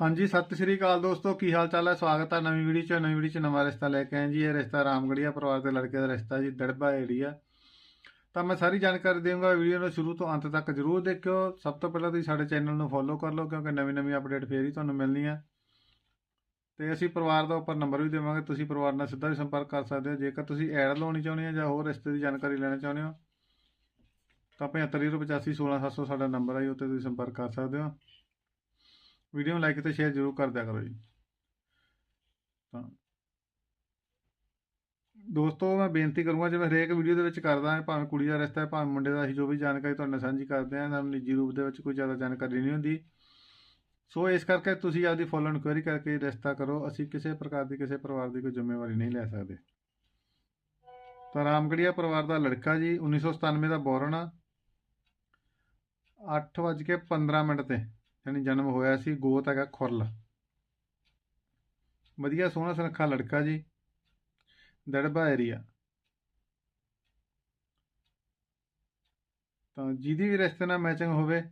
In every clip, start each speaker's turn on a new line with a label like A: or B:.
A: ਹਾਂਜੀ, ਸਤਿ ਸ੍ਰੀ ਅਕਾਲ ਦੋਸਤੋ, ਕੀ ਹਾਲ ਚਾਲ ਹੈ? ਸਵਾਗਤ ਹੈ ਨਵੀਂ ਵੀਡੀਓ 'ਚ। ਨਵੀਂ ਵੀਡੀਓ 'ਚ ਨਵਾਂ ਰਿਸ਼ਤਾ ਲੈ ਕੇ ਆਏ ਜੀ। ਇਹ ਰਿਸ਼ਤਾ ਰਾਮਗੜੀਆ ਪਰਿਵਾਰ ਦੇ ਲੜਕੇ ਦਾ ਰਿਸ਼ਤਾ ਜੀ, ਦੜਬਾ ਏਰੀਆ। ਤਾਂ ਮੈਂ ਸਾਰੀ ਜਾਣਕਾਰੀ ਦੇਵਾਂਗਾ ਵੀਡੀਓ ਨੂੰ ਸ਼ੁਰੂ ਤੋਂ ਅੰਤ ਤੱਕ ਜਰੂਰ ਦੇਖਿਓ। ਸਭ ਤੋਂ ਪਹਿਲਾਂ ਤੁਸੀਂ ਸਾਡੇ ਚੈਨਲ ਨੂੰ ਫੋਲੋ ਕਰ ਲਓ, ਕਿਉਂਕਿ ਨਵੀਂ ਨਵੀਂ ਅਪਡੇਟ ਫੇਰ ਹੀ ਤੁਹਾਨੂੰ ਮਿਲਣੀ ਹੈ ਤੇ ਅਸੀਂ ਪਰਿਵਾਰ ਦਾ ਉੱਪਰ ਨੰਬਰ ਵੀ ਦੇਵਾਂਗੇ। ਤੁਸੀਂ ਪਰਿਵਾਰ ਨਾਲ ਸਿੱਧਾ ਵੀ ਸੰਪਰਕ ਕਰ ਸਕਦੇ ਹੋ। ਜੇਕਰ ਤੁਸੀਂ ਐਡ ਲਾਉਣੀ ਚਾਹੁੰਦੇ ਹੋ ਜਾਂ ਹੋਰ ਰਿਸ਼ਤੇ ਦੀ ਜਾਣਕਾਰੀ ਲੈਣਾ ਚਾਹੁੰਦੇ ਹੋ, ਤਾਂ 7585 16700 ਸਾਡਾ ਨੰਬਰ ਹੈ ਜੀ ਉੱਤੇ ਤੁਸੀਂ ਸੰਪਰਕ ਕਰ ਸਕਦੇ ਹੋ। ਵੀਡੀਓ ਨੂੰ ਲਾਈਕ ਤੇ ਸ਼ੇਅਰ ਜ਼ਰੂਰ ਕਰ ਦਿਆ ਕਰੋ ਜੀ। ਤਾਂ ਦੋਸਤੋ, ਮੈਂ ਬੇਨਤੀ ਕਰੂੰਗਾ, ਜਿਵੇਂ ਹਰੇਕ ਵੀਡੀਓ ਦੇ ਵਿੱਚ ਕਰਦਾ ਭਾਵੇਂ ਕੁੜੀ ਦਾ ਰਿਸ਼ਤਾ ਹੈ, ਭਾਵੇਂ ਮੁੰਡੇ ਦਾ, ਅਸੀਂ ਜੋ ਵੀ ਜਾਣਕਾਰੀ ਤੁਹਾਡੇ ਨਾਲ ਸਾਂਝੀ ਕਰਦੇ ਹਾਂ ਸਾਨੂੰ ਨਿੱਜੀ ਰੂਪ ਦੇ ਵਿੱਚ ਕੋਈ ਜ਼ਿਆਦਾ ਜਾਣਕਾਰੀ ਨਹੀਂ ਹੁੰਦੀ। ਸੋ ਇਸ ਕਰਕੇ ਤੁਸੀਂ ਆਪਦੀ ਫੋਲੋ ਇਨਕੁਆਇਰੀ ਕਰਕੇ ਰਿਸ਼ਤਾ ਕਰੋ, ਅਸੀਂ ਕਿਸੇ ਪ੍ਰਕਾਰ ਦੀ, ਕਿਸੇ ਪਰਿਵਾਰ ਦੀ ਕੋਈ ਜ਼ਿੰਮੇਵਾਰੀ ਨਹੀਂ ਲੈ ਸਕਦੇ। ਤਾਂ ਰਾਮਗੜੀਆ ਪਰਿਵਾਰ ਦਾ ਲੜਕਾ ਜੀ 1997 ਦਾ ਬੋਰਨ ਆ। 8:15 ਮਿੰਟ ਤੇ। ਯਾਨੀ ਜਨਮ ਹੋਇਆ ਸੀ, ਗੋਤ ਹੈਗਾ ਖੁਰਲ। ਵਧੀਆ ਸੋਹਣਾ ਸੁਨੱਖਾ ਲੜਕਾ ਜੀ, ਦੜਬਾ ਏਰੀਆ। ਤਾਂ ਜਿਹਦੀ ਵੀ ਰਿਸ਼ਤੇ ਨਾਲ ਮੈਚਿੰਗ ਹੋਵੇ,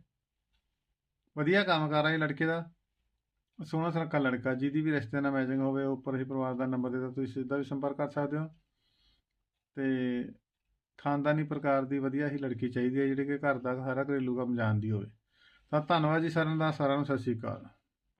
A: ਵਧੀਆ ਕੰਮ ਕਰ ਰਿਹਾ ਲੜਕੇ ਦਾ। ਸੋਹਣਾ ਸੁਨੱਖਾ ਲੜਕਾ, ਜਿਹਦੀ ਵੀ ਰਿਸ਼ਤੇ ਨਾਲ ਮੈਚਿੰਗ ਹੋਵੇ, ਉੱਪਰ ਹੀ ਪਰਿਵਾਰ ਦਾ ਨੰਬਰ ਦਿੱਤਾ ਤੁਸੀਂ ਸਿੱਧਾ ਵੀ ਸੰਪਰਕ ਕਰ ਸਕਦੇ ਹੋ। ਤੇ ਖਾਨਦਾਨੀ ਪ੍ਰਕਾਰ ਦੀ ਵਧੀਆ ਹੀ ਲੜਕੀ ਚਾਹੀਦੀ ਹੈ, ਜਿਹੜੀ ਕਿ ਘਰ ਦਾ ਸਾਰਾ ਘਰੇਲੂ ਕੰਮ ਜਾਣਦੀ ਹੋਵੇ। ਤਾਂ ਧੰਨਵਾਦ ਜੀ ਸਾਰਿਆਂ ਦਾ ਸਾਰਿਆਂ ਨੂੰ ਸਤਿ ਸ਼੍ਰੀ ਅਕਾਲ।